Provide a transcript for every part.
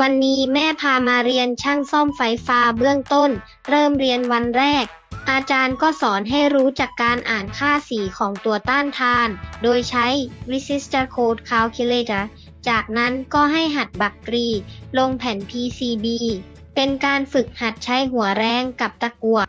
วันนี้แม่พามาเรียนช่างซ่อมไฟฟ้าเบื้องต้น เริ่มเรียนวันแรก อาจารย์ก็สอนให้รู้จักการอ่านค่าสีของตัวต้านทาน โดยใช้ resistor code calculator จากนั้นก็ให้หัดบักกรี ลงแผ่น PCB เป็นการฝึกหัดใช้หัวแรงกับตะกั่ว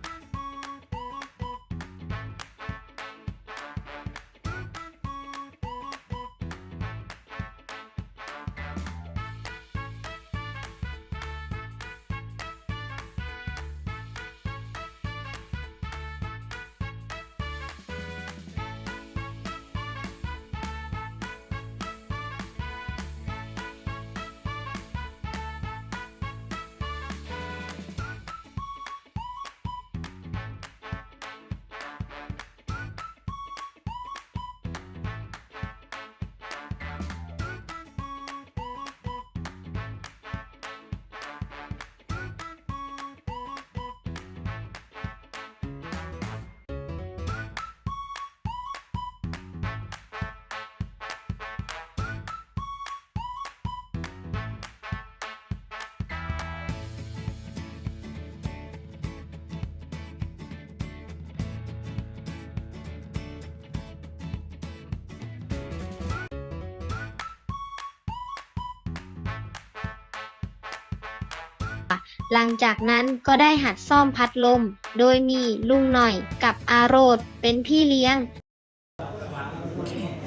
หลังจากนั้นก็ได้หัดซ่อมพัดลม โดยมีลุงหน่อยกับอาโรดเป็นพี่เลี้ยง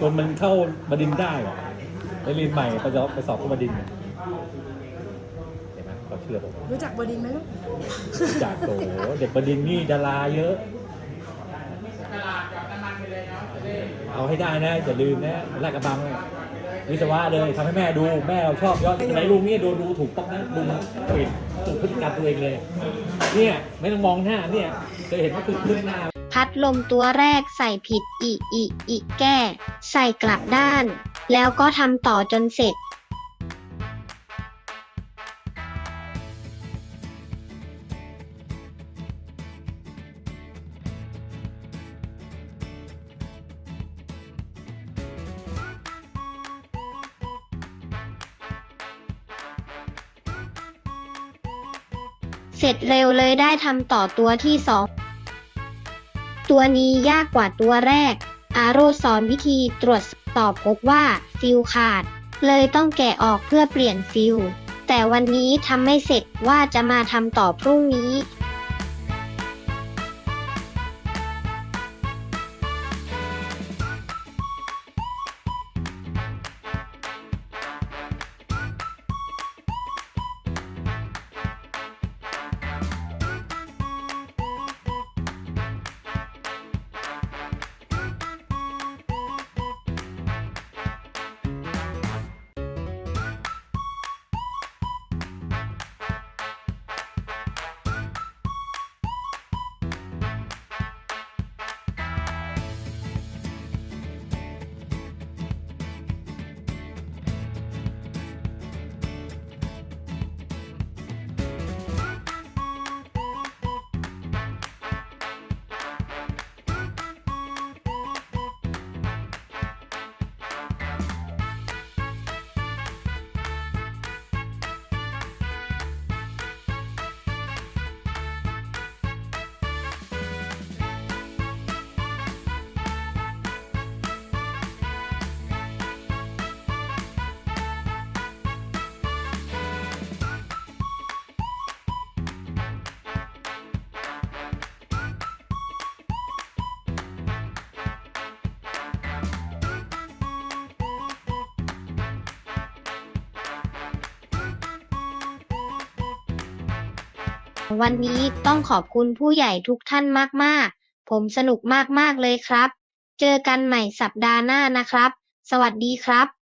จนมันเข้าบดินทร์ได้อะไปเรียนใหม่ไปสอบไปสอบเข้าบดินทร์เห็นไหมเขาเชื่อผมรู้จักบดินทร์ไหมลูกจากโตเด็กบดินทร์นี่ดาราเยอะเอาให้ได้นะอย่าลืมนะลาดกระบังอะวิศวะเลยทำให้แม่ดูแม่เราชอบยอดไหนลุงนี่ดูดูถูกต้องนะลุงเปลี่ ยนถูกพฤติกรรมตัวเองเลย เนี่ยไม่ต้องมองหน้าเนี่ยเคยเห็นว่าคือขึ้นหน้า พัดลมตัวแรกใส่ผิดอีอีอีแก้ ใส่กลับด้าน แล้วก็ทำต่อจนเสร็จ เสร็จเร็วเลยได้ทำต่อตัวที่สองตัวนี้ยากกว่าตัวแรก อาโรสอนวิธีตรวจสอบพบว่าฟิลขาด เลยต้องแกะออกเพื่อเปลี่ยนฟิลแต่วันนี้ทำไม่เสร็จว่าจะมาทำต่อพรุ่งนี้ วันนี้ต้องขอบคุณผู้ใหญ่ทุกท่านมากๆ ผมสนุกมากๆเลยครับ เจอกันใหม่สัปดาห์หน้านะครับ สวัสดีครับ